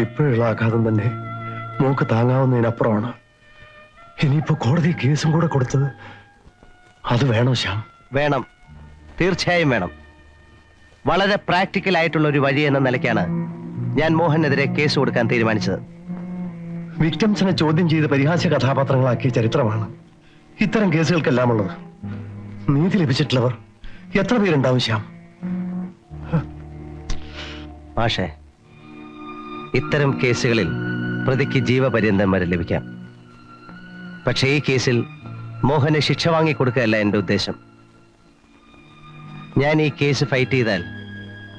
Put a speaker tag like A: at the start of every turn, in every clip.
A: ഇപ്പോഴുള്ള ആഘാതം തന്നെ മോക്ക് താങ്ങാവുന്നതിനപ്പുറമാണ്. ഇനിയിപ്പോ കോടതി കേസും കൂടെ കൊടുത്തത് അത് വേണോ ശ്യാം?
B: വേണം. തീർച്ചയായും വേണം. വളരെ പ്രാക്ടിക്കൽ ആയിട്ടുള്ള ഒരു വഴി എന്ന നിലയ്ക്കാണ് ഞാൻ മോഹനെതിരെ കേസ് കൊടുക്കാൻ തീരുമാനിച്ചത്.
A: വിക്ടംസിനെ ചോദ്യം ചെയ്ത് പരിഹാസ്യ കഥാപാത്രങ്ങളാക്കിയ ചരിത്രമാണ് ഇത്തരം കേസുകൾക്കെല്ലാം ഉള്ളത് നീതി ലഭിച്ചിട്ടുള്ളവർ എത്ര പേരുണ്ടാവും ശ്യാം?
B: മാഷേ ഇത്തരം കേസുകളിൽ പ്രതിക്ക് ജീവപര്യന്തം വരെ ലഭിക്കാം. പക്ഷേ ഈ കേസിൽ മോഹന് ശിക്ഷ വാങ്ങിക്കൊടുക്കുകയല്ല എന്റെ ഉദ്ദേശം. ഞാൻ ഈ കേസ് ഫൈറ്റ് ചെയ്താൽ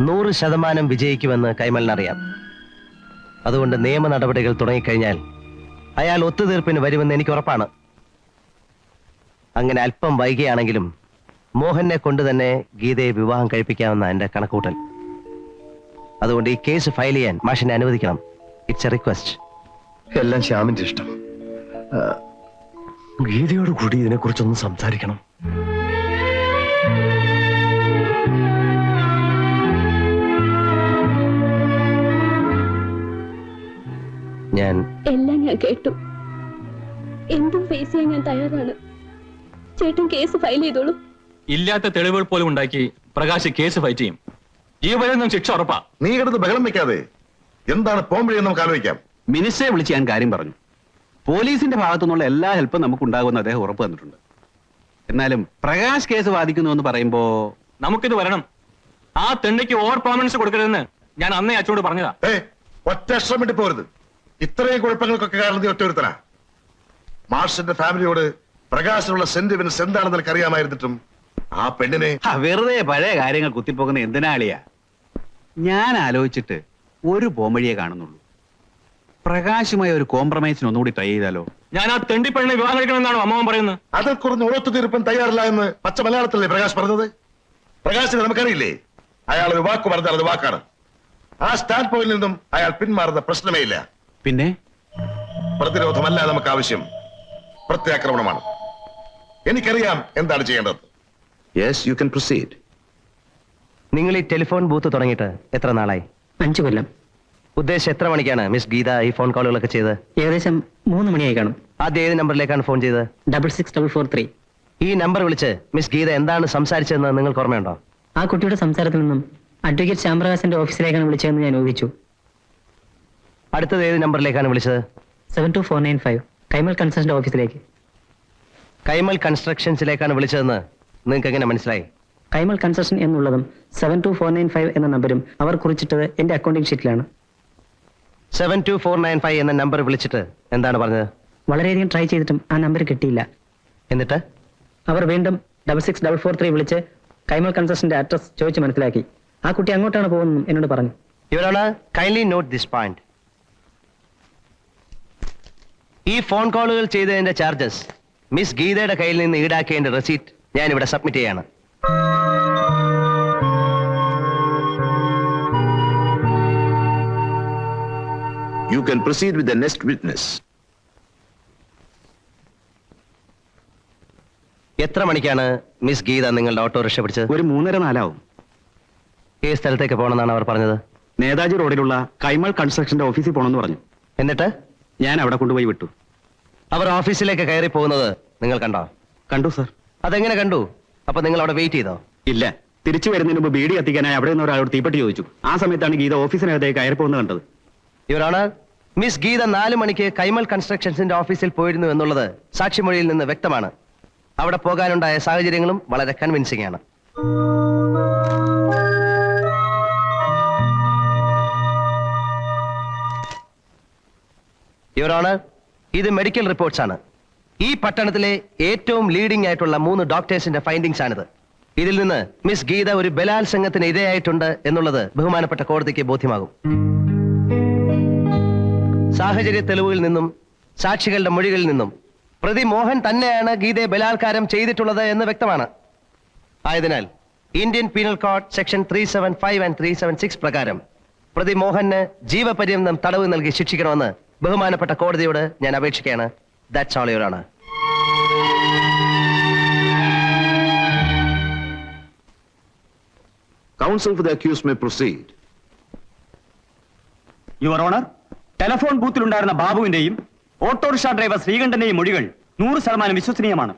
B: നൂറ് ശതമാനം വിജയിക്കുമെന്ന് കൈമലിനറിയാം അതുകൊണ്ട് നിയമ നടപടികൾ തുടങ്ങിക്കഴിഞ്ഞാൽ അയാൾ ഒത്തുതീർപ്പിന് വരുമെന്ന് എനിക്ക് ഉറപ്പാണ്. അങ്ങനെ അല്പം വൈകിയാണെങ്കിലും മോഹനെ കൊണ്ടുതന്നെ ഗീതയെ വിവാഹം കഴിപ്പിക്കാമെന്ന എന്റെ കണക്കൂട്ടൽ അതുകൊണ്ട് ഈ കേസ് ഫയൽ ചെയ്യാൻ മാഷിനെ അനുവദിക്കണം. ഇറ്റ്സ് എ റിക്വസ്റ്റ്
A: എല്ലാം ശ്യാമിന്റെ ഇഷ്ടം. ഗീതയോട് കൂടി ഇതിനെക്കുറിച്ചൊന്ന് സംസാരിക്കണം.
B: ഞാൻ
C: എല്ലാം ഞാൻ കേട്ടു. എന്തും ഫേസ് ചെയ്യാൻ ഞാൻ തയ്യാറാണ്. ചേട്ടൻ കേസ് ഫയൽ ചെയ്തോളൂ.
D: ഇല്ലാത്ത തെളിവുകൾ പോലും ഉണ്ടാക്കി പ്രകാശ് കേസ് ഫൈറ്റ് ചെയ്യും. ജീവപര്യന്തം ശിക്ഷ ഉറപ്പാ.
E: നീ കിടന്ന് ബഹളം വെക്കാതെ എന്താണ് പോംവഴിയെന്ന് നമുക്ക് ആലോചിക്കാം.
F: മിനിസ്റ്ററെ വിളിച്ച് ഞാൻ കാര്യം പറഞ്ഞു. പോലീസിന്റെ ഭാഗത്തു നിന്നുള്ള എല്ലാ ഹെൽപ്പും നമുക്ക് ഉണ്ടാകുമെന്ന് അദ്ദേഹം ഉറപ്പ് തന്നിട്ടുണ്ട്. എന്നാലും പ്രകാശ് കേസ് വാദിക്കുന്നു എന്ന് പറയുമ്പോ
D: നമുക്കിത് വരണം. ആ തെണ്ടിക്ക് ഓവർ പെർഫോമൻസ് കൊടുക്കരുതെന്ന് ഞാൻ അന്നേ അച്ചോട് പറഞ്ഞതാ.
E: ഏ ഒറ്റ അക്ഷരം പോരുത്. ഇത്രയും കുഴപ്പങ്ങൾക്കൊക്കെ കാരണം നീ ഒറ്റൊരുത്തനാ മാർഷിന്റെ ഫാമിലിയോട് പ്രകാശിനുള്ള സെന്റിമെന്റ്സ് എന്താണെന്ന് നിനക്ക് അറിയാമായിരുന്നിട്ടും ആ പെണ്ണിനെ
F: ആ, വെറുതെ പഴയ കാര്യങ്ങൾ കുത്തിപ്പോകുന്ന എന്തിനാളിയാ? ഞാൻ ആലോചിച്ചിട്ട് ഒരു പോംവഴിയെ കാണുന്നുള്ളൂ. പ്രകാശുമായി ഒരു കോംപ്രമൈസിന് ഒന്നുകൂടി ട്രൈ ചെയ്താലോ?
D: ഞാൻ ആ തെണ്ടിപ്പഴിനെ വിവാഹം കഴിക്കണമെന്നാണ് അമ്മാവൻ പറയുന്നത്?
E: അതിൽ കുറഞ്ഞ് ഒത്തുതീർപ്പൻ തയ്യാറില്ല എന്ന് പച്ച മലയാളത്തിലല്ലേ പ്രകാശ് പറഞ്ഞത്? പ്രകാശിനെ നമുക്കറിയില്ലേ? അയാൾ ഒരു വാക്ക് പറഞ്ഞാൽ അത് വാക്കാണ്. ആ സ്റ്റാൻഡ് പോയിന്റിൽ നിന്നും അയാൾ പിന്മാറുന്ന പ്രശ്നമേ ഇല്ല.
F: പിന്നെ?
E: പ്രതിരോധമല്ല നമുക്ക് ആവശ്യം. പ്രത്യാക്രമണമാണ്. എനിക്കറിയാം എന്താണ് ചെയ്യേണ്ടത്. യെസ് യു കൻ പ്രൊസീഡ്
B: നിങ്ങൾ ഈ ടെലിഫോൺ ബൂത്ത് തുടങ്ങിയിട്ട് എത്ര നാളായി?
G: അഞ്ചു കൊല്ലം.
B: ഉദ്ദേശം എത്ര മണിക്കാണ് മിസ് ഗീത ഈ ഫോൺ കോളുകളൊക്കെ ചെയ്ത്
G: ഏകദേശം മൂന്ന് മണിയായി കാണും.
B: ആദ്യം ഏത് നമ്പറിലേക്കാണ് ഫോൺ ചെയ്തത്?
G: Double six double four three.
B: ഈ നമ്പർ വിളിച്ച് മിസ് ഗീത എന്താണ് സംസാരിച്ചതെന്ന് നിങ്ങൾക്ക് ഓർമ്മയുണ്ടോ?
G: ആ കുട്ടിയുടെ സംസാരത്തിൽ നിന്നും അഡ്വക്കേറ്റ് ശ്യാമപ്രകാശിന്റെ ഓഫീസിലേക്കാണ് വിളിച്ചതെന്ന് ഞാൻ ഊഹിച്ചു.
B: അടുത്തത് ഏത് നമ്പറിലേക്കാണ് വിളിച്ചത്?
G: Seven two four nine five Kaimal കൺസ്ട്രക്ഷന്റെ ഓഫീസിലേക്ക്.
B: കൈമൽ കൺസ്ട്രക്ഷൻസിലേക്കാണ് വിളിച്ചതെന്ന് നിങ്ങൾക്ക് എങ്ങനെ മനസ്സിലായി?
G: കൈമൽ കൺസൾട്ടൻ എന്നുള്ളതും seven two four nine five എന്ന നമ്പരും അവർ കുറിച്ചിട്ടത് എന്റെ accounting ഷീറ്റിലാണ്
B: seven two four nine five എന്ന നമ്പർ വിളിച്ചിട്ട് എന്താണ് പറഞ്ഞത്?
G: വളരെയധികം ട്രൈ ചെയ്തിട്ടും ആ നമ്പർ കിട്ടിയില്ല.
B: എന്നിട്ട്?
G: അവർ വീണ്ടും double six double four three വിളിച്ച് കൈമൽ കൺസെഷന്റെ അഡ്രസ് ചോദിച്ച് മനസ്സിലാക്കി. ആ കുട്ടി അങ്ങോട്ടാണ് പോകുന്നതും എന്നോട് പറഞ്ഞു.
B: കൈൻഡ്ലി നോട്ട് ദിസ് പോയിന്റ് ഈ ഫോൺ കോളുകൾ ചെയ്തതിന്റെ ചാർജസ് മിസ് ഗീതയുടെ കയ്യിൽ നിന്ന് ഈടാക്കിയതിന്റെ റെസീറ്റ് ഞാൻ ഇവിടെ സബ്മിറ്റ് ചെയ്യാണ്.
E: You can proceed with the next witness.
B: എത്ര മണിക്കാണ് മിസ് ഗീത നിങ്ങളുടെ ഓട്ടോറിക്ഷ പിടിച്ചത്?
F: ഒരു മൂന്നര നാലാവും.
B: ഈ സ്ഥലത്തേക്ക് പോകണമെന്നാണ് അവർ പറഞ്ഞത്.
F: നേതാജി റോഡിലുള്ള കൈമൾ കൺസ്ട്രക്ഷന്റെ ഓഫീസിൽ പോകണമെന്ന് പറഞ്ഞു.
B: എന്നിട്ട്?
F: ഞാൻ അവിടെ കൊണ്ടുപോയി വിട്ടു.
B: അവർ ഓഫീസിലേക്ക് കയറി പോകുന്നത് നിങ്ങൾ കണ്ടോ?
F: കണ്ടു സർ.
B: അതെങ്ങനെ കണ്ടു? അപ്പൊ നിങ്ങൾ അവിടെ വെയിറ്റ് ചെയ്തോ?
F: ഇല്ല. തിരിച്ചു വരുന്നതിന് മുമ്പ് ബീഡി കത്തിക്കാനായി അവിടെ നിന്ന് ഒരാളോട് തീപ്പെട്ടി ചോദിച്ചു. ആ സമയത്താണ് ഗീത ഓഫീസിനകത്തേക്ക് കയറിപ്പോന്ന് കണ്ടത്.
B: ഇവരാണ് മിസ് ഗീത നാല് മണിക്ക് കൈമൽ കൺസ്ട്രക്ഷൻസിന്റെ ഓഫീസിൽ പോയിരുന്നു എന്നുള്ളത് സാക്ഷിമൊഴിയിൽ നിന്ന് വ്യക്തമാണ്. അവിടെ പോകാനുണ്ടായ സാഹചര്യങ്ങളും വളരെ കൺവിൻസിംഗ് ആണ്. ഇവരാണ് ഇത് മെഡിക്കൽ റിപ്പോർട്ട്സ് ആണ്. ഈ പട്ടണത്തിലെ ഏറ്റവും ലീഡിംഗ് ആയിട്ടുള്ള മൂന്ന് ഡോക്ടേഴ്സിന്റെ ഫൈൻഡിങ്സ് ആണിത്. ഇതിൽ നിന്ന് മിസ് ഗീത ഒരു ബലാത്സംഗത്തിന് ഇരയായിട്ടുണ്ട് എന്നുള്ളത് ബഹുമാനപ്പെട്ട കോടതിക്ക് ബോധ്യമാകും. സാഹചര്യ തെളിവുകളിൽ നിന്നും സാക്ഷികളുടെ മൊഴികളിൽ നിന്നും പ്രതി മോഹൻ തന്നെയാണ് ഗീതയെ ബലാത്കാരം ചെയ്തിട്ടുള്ളത് എന്ന് വ്യക്തമാണ്. ആയതിനാൽ Indian penal code section three seven five and three seven six പ്രകാരം പ്രതി മോഹന് ജീവപര്യന്തം തടവ് നൽകി ശിക്ഷിക്കണമെന്ന് ബഹുമാനപ്പെട്ട കോടതിയോട് ഞാൻ അപേക്ഷിക്കുകയാണ്. ദാറ്റ്സ് ഓൾ യുവർ ആണ്
E: counsel for the accused may proceed
F: your honour
H: telephone ബൂത്തിലുണ്ടായിരുന്ന ബാബുവിന്റെയും ഓട്ടോറിക്ഷ ഡ്രൈവർ ശ്രീകണ്ഠന്റെയും മൊഴികൾ നൂറ് ശതമാനം വിശ്വസനീയമാണ്.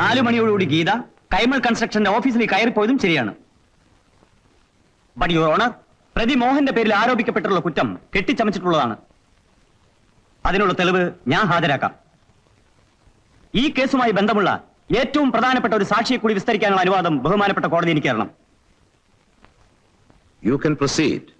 H: നാലു മണിയോടുകൂടി ഗീത കൈമൾ കൺസ്ട്രക്ഷന്റെ ഓഫീസിൽ കയറിപ്പോയതും ശരിയാണ്. ബട്ട് യുവർ ഓണർ പ്രതി മോഹന്റെ പേരിൽ ആരോപിക്കപ്പെട്ടുള്ള കുറ്റം കെട്ടിച്ചമച്ചിട്ടുള്ളതാണ്. അതിനുള്ള തെളിവ് ഞാൻ ഹാജരാക്കാം ഈ കേസുമായി ബന്ധമുള്ള ഏറ്റവും പ്രധാനപ്പെട്ട ഒരു സാക്ഷിയെ കൂടി വിസ്തരിക്കാനുള്ള അനുവാദം ബഹുമാനപ്പെട്ട കോടതി എനിക്ക് തരണം
I: You can proceed.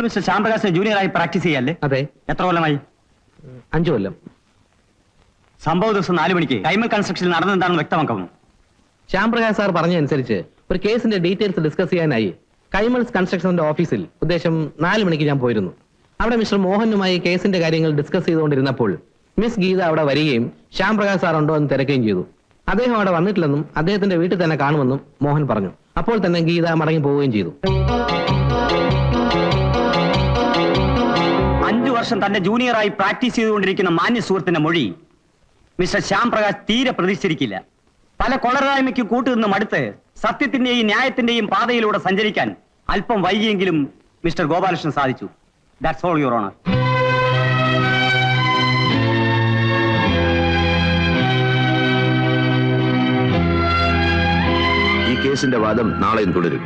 H: നിങ്ങൾ മിസ്റ്റർ ശ്യാംപ്രകാശിനെ ജൂനിയറായി പ്രാക്ടീസ് ചെയ്യാല്ലേ?
G: അതെ.
H: എത്ര കൊല്ലമായി?
G: അഞ്ചു കൊല്ലം.
H: സംഭവ ദിവസം നാലു മണിക്ക് കൈമൽ കൺസ്ട്രക്ഷനിൽ നടന്നെന്താണെന്ന് വ്യക്തമാക്കുന്നു
G: ശ്യാംപ്രകാശ് സാർ പറഞ്ഞതനുസരിച്ച് ഒരു കേസിന്റെ ഡീറ്റെയിൽസ് ഡിസ്കസ് ചെയ്യാനായി കൈമൽസ് കൺസ്ട്രക്ഷന്റെ ഓഫീസിൽ ഉദ്ദേശം നാല് മണിക്ക് ഞാൻ പോയിരുന്നു. അവിടെ മിസ്റ്റർ മോഹനുമായി കേസിന്റെ കാര്യങ്ങൾ ഡിസ്കസ് ചെയ്തുകൊണ്ടിരുന്നപ്പോൾ മിസ് ഗീത അവിടെ വരികയും ശ്യാംപ്രകാശ് സാർ ഉണ്ടോ എന്ന് തിരക്കുകയും ചെയ്തു. അദ്ദേഹം അവിടെ വന്നിട്ടില്ലെന്നും അദ്ദേഹത്തിന്റെ വീട്ടിൽ തന്നെ കാണുമെന്നും മോഹൻ പറഞ്ഞു. അപ്പോൾ തന്നെ ഗീത മടങ്ങി പോവുകയും ചെയ്തു.
H: വർഷം തന്റെ ജൂനിയറായി പ്രാക്ടീസ് ചെയ്തുകൊണ്ടിരിക്കുന്ന മാന്യ സുഹൃത്തിന്റെ മൊഴി മിസ്റ്റർ ശ്യാം പ്രകാശ് തീരെ പ്രതീക്ഷിച്ചിരിക്കില്ല. പല കൊളരായ്മയ്ക്ക് കൂട്ടുനിന്ന് മടുത്ത് സത്യത്തിന്റെയും ന്യായത്തിന്റെയും പാതയിലൂടെ സഞ്ചരിക്കാൻ അല്പം വൈകിയെങ്കിലും മിസ്റ്റർ ഗോപാലകൃഷ്ണൻ സാധിച്ചു. ദാറ്റ്സ് ഓൾ യുവർ ഓണർ
I: ഈ കേസിന്റെ വാദം നാളെയും തുടരും.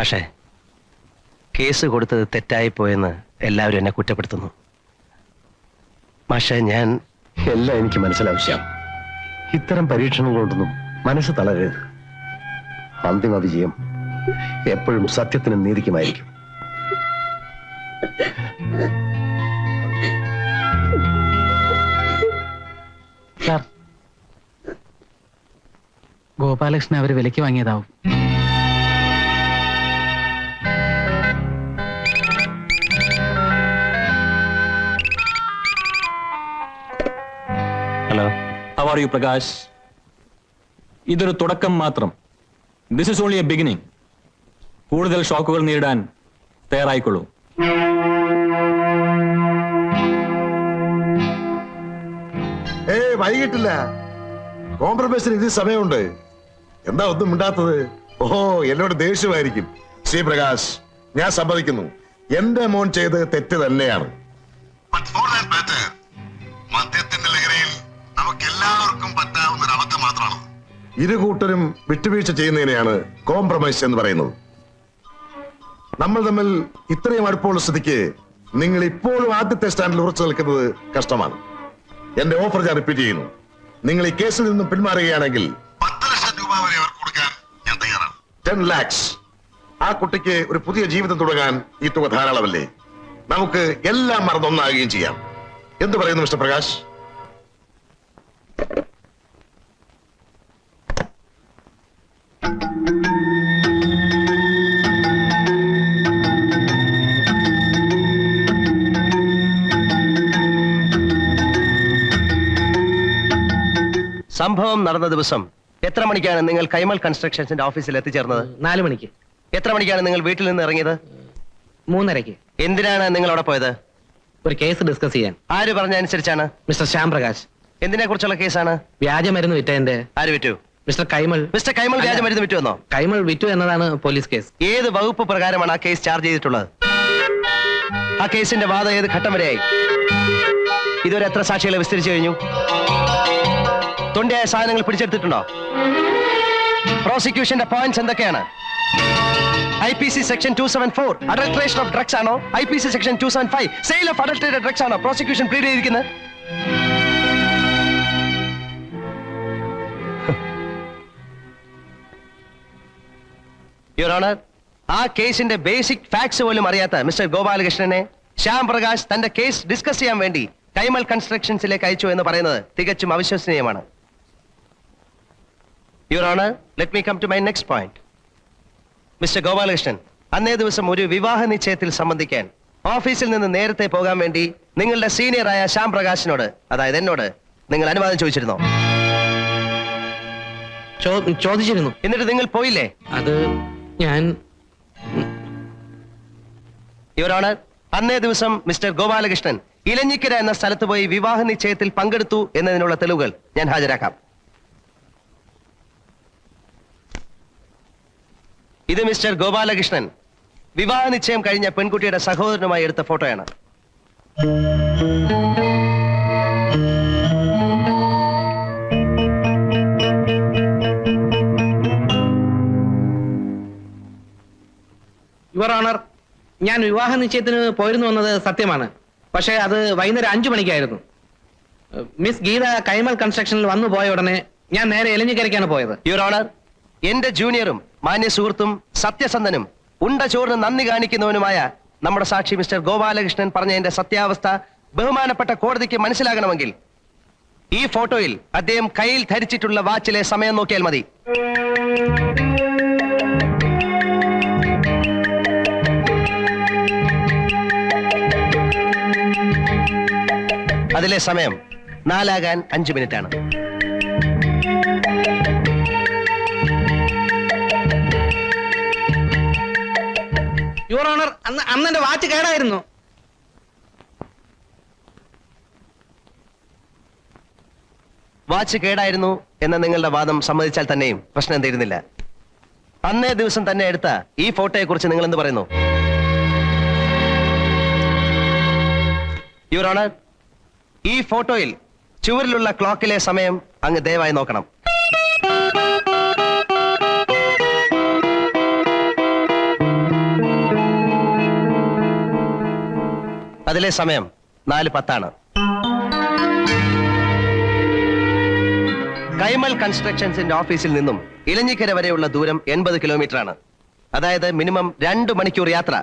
B: പക്ഷേ കേസ് കൊടുത്തത് തെറ്റായി പോയെന്ന് എല്ലാവരും എന്നെ കുറ്റപ്പെടുത്തുന്നു. പക്ഷേ ഞാൻ
A: എല്ലാം എനിക്ക് മനസ്സിലാവശ്യം ഇത്തരം ഇത്തരം കൊണ്ടൊന്നും മനസ്സ് തളരരുത്. അന്തിമ വിജയം എപ്പോഴും സത്യത്തിനും നീതിക്കുമായിരിക്കും.
J: ഗോപാലകൃഷ്ണൻ അവർ വിലയ്ക്ക് വാങ്ങിയതാവും.
D: How are you Prakash. ഇതൊരു തുടക്കം മാത്രം. This is only a beginning കൂടുതൽ ഷോക്കുകൾ നേരിടാൻ തയ്യാറായിക്കൊള്ളൂ.
E: ഏ വൈകിട്ടില്ല. കോംപ്രമൈസിന് ഇത് സമയമുണ്ട്. എന്താ ഒന്നും മിണ്ടാത്തത്? ഓഹോ എന്നോട് ദേഷ്യമായിരിക്കും. ശ്രീപ്രകാശ് ഞാൻ സമ്മതിക്കുന്നു. എന്റെ മോൻ ചെയ്ത് തെറ്റ് തന്നെയാണ്. For that, നമുക്ക് എല്ലാവർക്കും പറ്റാവുന്ന ഒരു അബദ്ധം മാത്രമാണ്. ഇരു കൂട്ടരും വിട്ടുവീഴ്ച ചെയ്യുന്നതിനെയാണ് കോംപ്രമൈസ് എന്ന് പറയുന്നത്. നമ്മൾ തമ്മിൽ ഇത്രയും അടുപ്പമുള്ള സ്ഥിതിക്ക് നിങ്ങൾ ഇപ്പോഴും ആദ്യത്തെ സ്റ്റാൻഡിൽ ഉറച്ചു നിൽക്കുന്നത് കഷ്ടമാണ്. എന്റെ ഓഫർ ഞാൻ റിപ്പീറ്റ് ചെയ്യുന്നു. നിങ്ങൾ ഈ കേസിൽ നിന്നും പിന്മാറുകയാണെങ്കിൽ പത്ത് ലക്ഷം രൂപ വരെ അവർ കൊടുക്കാൻ ഞാൻ തയ്യാറാണ്. ടെൻ ലാക്സ് ആ കുട്ടിക്ക് ഒരു പുതിയ ജീവിതം തുടങ്ങാൻ ഈ തുക ധാരാളമല്ലേ? നമുക്ക് എല്ലാം മറന്നൊന്നാകുകയും ചെയ്യാം. എന്ത് പറയുന്നു മിസ്റ്റർ പ്രകാശ്?
B: സംഭവം നടന്ന ദിവസം എത്ര മണിക്കാണ് നിങ്ങൾ കൈമൽ കൺസ്ട്രക്ഷൻസിന്റെ ഓഫീസിൽ എത്തിച്ചേർന്നത്?
G: നാല് മണിക്ക്.
B: എത്ര മണിക്കാണ് നിങ്ങൾ വീട്ടിൽ നിന്ന് ഇറങ്ങിയത്?
G: മൂന്നരയ്ക്ക്.
B: എന്തിനാണ് നിങ്ങൾ അവിടെ പോയത്?
G: ഒരു കേസ് ഡിസ്കസ് ചെയ്യാൻ.
B: ആര് പറഞ്ഞ അനുസരിച്ചാണ്
G: മിസ്റ്റർ ശ്യാംപ്രകാശ്.
B: എന്തിനെ കുറിച്ചുള്ള കേസാണ്?
G: വ്യാജമരുന്ന് വിറ്റതിന്റെ.
B: ആര് വിറ്റു?
G: മിസ്റ്റർ കൈമൾ.
B: മിസ്റ്റർ കൈമൾ വ്യാജമരുന്ന് വിറ്റുവന്നോ?
G: കൈമൾ വിറ്റു എന്നതാണ് പോലീസ് കേസ്.
B: ഏത് വകുപ്പ് പ്രകാരമാണ് ആ കേസ് ചാർജ് ചെയ്തിട്ടുള്ളത്? ആ കേസിന്റെ വാദം ഏത് ഘട്ടം വരെയായി? ഇതുവരെ എത്ര സാക്ഷികളെ വിസ്തരിച്ചു കഴിഞ്ഞു? തൊണ്ടിയായ സാധനങ്ങൾ പിടിച്ചെടുത്തിട്ടുണ്ടോ? പ്രോസിക്യൂഷന്റെ പോയിന്റ്സ് എന്തൊക്കെയാണ്? I P C section two seven four adulteration of drugs ആണോ? I P C section two seven five sale of adulterated drugs ആണോ? പ്രോസിക്യൂഷൻ പ്ലീഡ് ചെയ്തിരിക്കുന്നത്? യുവർ ഓണർ ആ കേസിന്റെ ബേസിക് ഫാക്ട്സ് പോലും അറിയാത്ത മിസ്റ്റർ ഗോപാലകൃഷ്ണനെ ശ്യാം പ്രകാശ് തന്റെ കേസ് ഡിസ്കസ് ചെയ്യാൻ വേണ്ടി കൈമൽ കൺസ്ട്രക്ഷൻസിലേക്ക് അയച്ചു എന്ന് പറയുന്നത് തികച്ചും അവിശ്വസനീയമാണ്. Your honour let me come to my next point mister Gopalakrishnan അന്നേ ദിവസം ഒരു വിവാഹ നിശ്ചയത്തിൽ സംബന്ധിക്കാൻ ഓഫീസിൽ നിന്ന് നേരത്തെ പോകാൻ വേണ്ടി നിങ്ങളുടെ സീനിയറായ ശ്യാം പ്രകാശിനോട് അതായത് എന്നോട് നിങ്ങൾ അനുവാദം ചോദിച്ചിരുന്നോ?
G: ചോ- ചോദിച്ചിരുന്നു.
B: എന്നിട്ട് നിങ്ങൾ പോയില്ലേ?
G: അത് ഞാൻ
B: യുവർ അന്നേ ദിവസം മിസ്റ്റർ ഗോപാലകൃഷ്ണൻ ഇലഞ്ഞിക്കര എന്ന സ്ഥലത്ത് പോയി വിവാഹ നിശ്ചയത്തിൽ പങ്കെടുത്തു എന്നതിനുള്ള തെളിവുകൾ ഞാൻ ഹാജരാക്കാം. ഇത് മിസ്റ്റർ ഗോപാലകൃഷ്ണൻ. വിവാഹ നിശ്ചയം കഴിഞ്ഞ പെൺകുട്ടിയുടെ സഹോദരനുമായി എടുത്ത ഫോട്ടോയാണ്.
G: ഞാൻ വിവാഹ നിശ്ചയത്തിന് പോയിരുന്നു വന്നത് സത്യമാണ്. പക്ഷേ അത് വൈകുന്നേരം അഞ്ചു മണിക്കായിരുന്നു. മിസ് ഗീത കൈമൽ കൺസ്ട്രക്ഷനിൽ വന്നു പോയ ഉടനെ ഞാൻ നേരെ എലഞ്ഞിക്കരയ്ക്കാണ് പോയത്.
B: യുവർ എന്റെ ജൂനിയറും മാന്യ സുഹൃത്തും സത്യസന്ധനും ഉണ്ട ചോറിന് നന്ദി കാണിക്കുന്നവനുമായ നമ്മുടെ സാക്ഷി മിസ്റ്റർ ഗോപാലകൃഷ്ണൻ പറഞ്ഞതിന്റെ സത്യാവസ്ഥ ബഹുമാനപ്പെട്ട കോടതിക്ക് മനസ്സിലാകണമെങ്കിൽ ഈ ഫോട്ടോയിൽ അദ്ദേഹം കയ്യിൽ ധരിച്ചിട്ടുള്ള വാച്ചിലെ സമയം നോക്കിയാൽ മതി. അതിലെ സമയം നാലാകാൻ അഞ്ച് മിനിറ്റ് ആണ്
G: യുവർ ഓണർ അന്ന് അന്ന് എന്റെ വാച്ച് കേടായിരുന്നു.
B: വാച്ച് കേടായിരുന്നു എന്ന നിങ്ങളുടെ വാദം സമ്മതിച്ചാൽ തന്നെയും പ്രശ്നം തീരുന്നില്ല. അന്നേ ദിവസം തന്നെ എടുത്ത ഈ ഫോട്ടോയെ കുറിച്ച് നിങ്ങൾ എന്ത് പറയുന്നു? യുവർ ഓണർ ഈ ഫോട്ടോയിൽ ചുവരിലുള്ള ക്ലോക്കിലെ സമയം അങ്ങ് ദയവായി നോക്കണം. അതിലെ സമയം നാല് പത്താണ്. കൈമൽ കൺസ്ട്രക്ഷൻസിന്റെ ഓഫീസിൽ നിന്നും ഇലഞ്ഞിക്കര വരെയുള്ള ദൂരം എൺപത് കിലോമീറ്റർ ആണ് അതായത് മിനിമം രണ്ട് മണിക്കൂർ യാത്ര.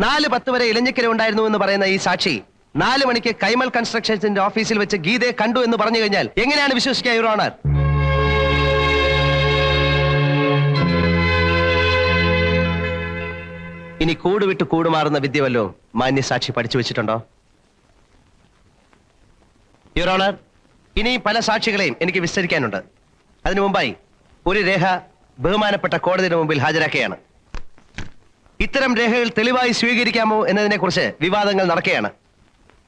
B: നാല് പത്ത് വരെ ഇലഞ്ഞിക്കര ഉണ്ടായിരുന്നു എന്ന് പറയുന്ന ഈ സാക്ഷി നാല് മണിക്ക് കൈമൽ കൺസ്ട്രക്ഷൻസിന്റെ ഓഫീസിൽ വെച്ച് ഗീതയെ കണ്ടു എന്ന് പറഞ്ഞു കഴിഞ്ഞാൽ എങ്ങനെയാണ് വിശ്വസിക്കുക യുവർ ഓണർ ഇനി കൂട് വിട്ട് കൂടുമാറുന്ന വിദ്യ വല്ലോ മാന്യ സാക്ഷി പഠിച്ചു വെച്ചിട്ടുണ്ടോ? യുവർ ഓണർ ഇനി പല സാക്ഷികളെയും എനിക്ക് വിസ്തരിക്കാനുണ്ട്. അതിനു മുമ്പായി ഒരു രേഖ ബഹുമാനപ്പെട്ട കോടതിയുടെ മുമ്പിൽ ഹാജരാക്കുകയാണ്. ഇത്തരം രേഖകൾ തെളിവായി സ്വീകരിക്കാമോ എന്നതിനെക്കുറിച്ച് വിവാദങ്ങൾ നടക്കുകയാണ്.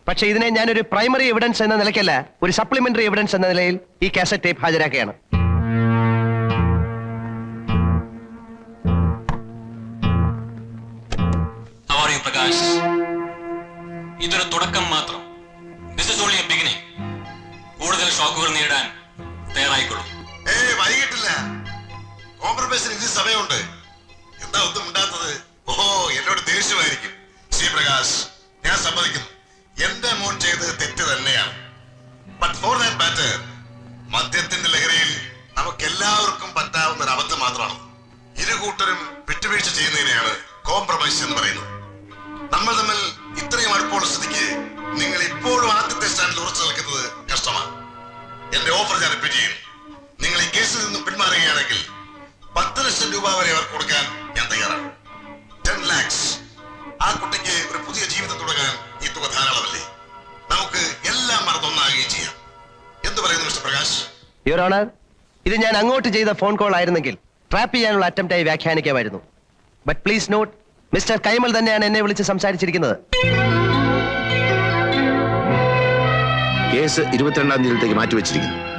B: പക്ഷേ ഇതിനെ ഞാനൊരു പ്രൈമറി എവിഡൻസ് എന്ന നിലയ്ക്കല്ല ഒരു സപ്ലിമെന്ററി എവിഡൻസ് എന്ന നിലയിൽ ഈ കാസറ്റ് ടേപ്പ് ഹാജരാക്കുകയാണ്.
D: ഇതൊരു തുടക്കം മാത്രം.
E: കൂട്ടരും വിട്ടുവീഴ്ച ചെയ്യുന്നതിനെയാണ് കോംപ്രമൈസ് എന്ന് പറയുന്നത്. നമ്മൾ തമ്മിൽ ഇത്രയും അടുപ്പമുള്ള സ്ഥിതിക്ക് നിങ്ങൾ ഇപ്പോഴും ആദ്യത്തെ സ്റ്റാൻഡിൽ ഉറച്ചു നിൽക്കുന്നത് കഷ്ടമാണ്. എന്റെ ഓഫർ ഞാൻ റിപ്പീറ്റ് ചെയ്യുന്നു. നിങ്ങൾ ഈ കേസിൽ നിന്ന് പിന്മാറുകയാണെങ്കിൽ പത്ത് ലക്ഷം രൂപ വരെ അവർക്ക് കൊടുക്കാൻ ഞാൻ തയ്യാറാണ്. ടെൻ ലാക്സ് ആ കുട്ടിക്ക് ഒരു പുതിയ ജീവിതം തുടങ്ങാൻ ഈ തുക ധാരാളമല്ലേ? നമുക്ക് എല്ലാം മറന്നൊന്നാകുകയും ചെയ്യാം. എന്ത് പറയുന്നു മിസ്റ്റർ പ്രകാശ്?
B: യുവർ ഓണർ ഇത് ഞാൻ അങ്ങോട്ട് ചെയ്ത ഫോൺ കോൾ ആയിരുന്നെങ്കിൽ ട്രാപ്പ് ചെയ്യാനുള്ള അറ്റംപ്റ്റ് ആയി വ്യാഖ്യാനിക്കാമായിരുന്നു but please note mister Kaimal തന്നെയാണ് എന്നെ വിളിച്ച് സംസാരിച്ചിരിക്കുന്നത്.
I: കേസ് ഇരുപത്തിരണ്ടാം തീയതിയിലേക്ക് മാറ്റിവെച്ചിരിക്കുന്നു.